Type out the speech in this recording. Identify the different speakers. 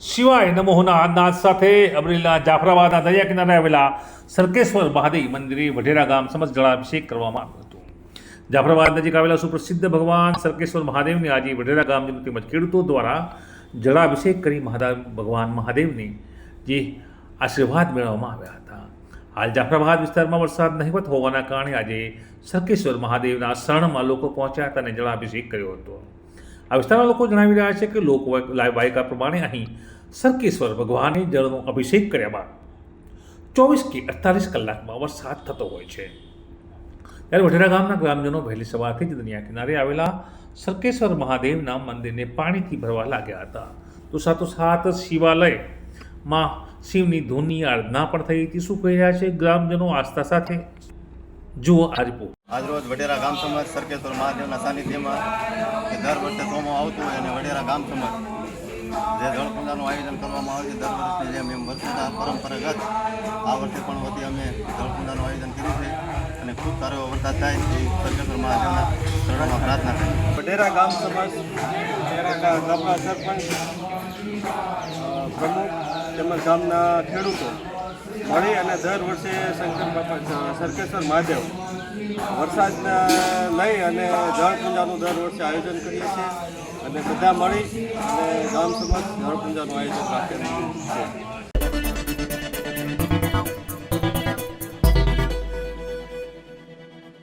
Speaker 1: શિવાય નમોહના નાદ સાથે અમરેલીના જાફરાબાદના દરિયા કિનારે આવેલા સરકેશ્વર મહાદેવ મંદિરે વઢેરા ગામ સમજ જળાભિષેક કરવામાં આવ્યો હતો. જાફરાબાદ નજીક આવેલા સુપ્રસિદ્ધ ભગવાન સરકેશ્વર મહાદેવને આજે વઢેરા ગામજનો તેમજ ખેડૂતો દ્વારા જળાભિષેક કરી મહાદેવ ભગવાન મહાદેવને જે આશીર્વાદ મેળવવામાં આવ્યા હતા. હાલ જાફરાબાદ વિસ્તારમાં વરસાદ નહિવત હોવાના કારણે આજે સરકેશ્વર મહાદેવના શરણમાં લોકો પહોંચ્યા હતા અને જળાભિષેક કર્યો હતો. આ વિસ્તારના લોકો જણાવી રહ્યા છે કે લોકવાયકા પ્રમાણે અહીં સરકેશ્વર ભગવાને જળનો અભિષેક કર્યા બાદ ચોવીસ કે અડતાલીસ કલાકમાં વરસાદ થતો હોય છે. ત્યારે વઢેરા ગામના ગ્રામજનો વહેલી સવારથી જ દરિયા કિનારે આવેલા સરકેશ્વર મહાદેવના મંદિરને પાણીથી ભરવા લાગ્યા હતા. તો સાથોસાથ શિવાલયમાં શિવની ધૂનની આરાધના પણ થઈ હતી. શું કહી રહ્યા છે ગ્રામજનો? આસ્થા સાથે જુઓ આ રિપોર્ટ
Speaker 2: આજરોજ વડેરા ગામ સમાજ સરકેશ્વર મહાદેવના સાનિધ્યમાં દર વર્ષે સોમો આવતું હોય અને વડેરા ગામ સમાજ જે જળપૂજાનું આયોજન કરવામાં આવે છે દર વર્ષની જેમ એમ વર્ષના પરંપરાગત આ વર્ષે પણ વતી અમે જળપૂજાનું આયોજન કર્યું છે અને ખૂબ સારો એવો વરસાદ થાય એ સરકેશ્વર મહાદેવના ચરણોમાં પ્રાર્થના કરી
Speaker 3: વડેરા ગામ સમાજ ગામના સરપંચ પ્રમુખ તેમજ ગામના ખેડૂતો મળી અને દર વર્ષે શંકર બાપા સરકેશ્વર મહાદેવ વરસાદના લઈ અને જળપૂજાનું દર વર્ષે આયોજન કરીએ છીએ. અને બધા મળી અને ગામ સમાજ જળપૂજાનું આયોજન રાખે છે.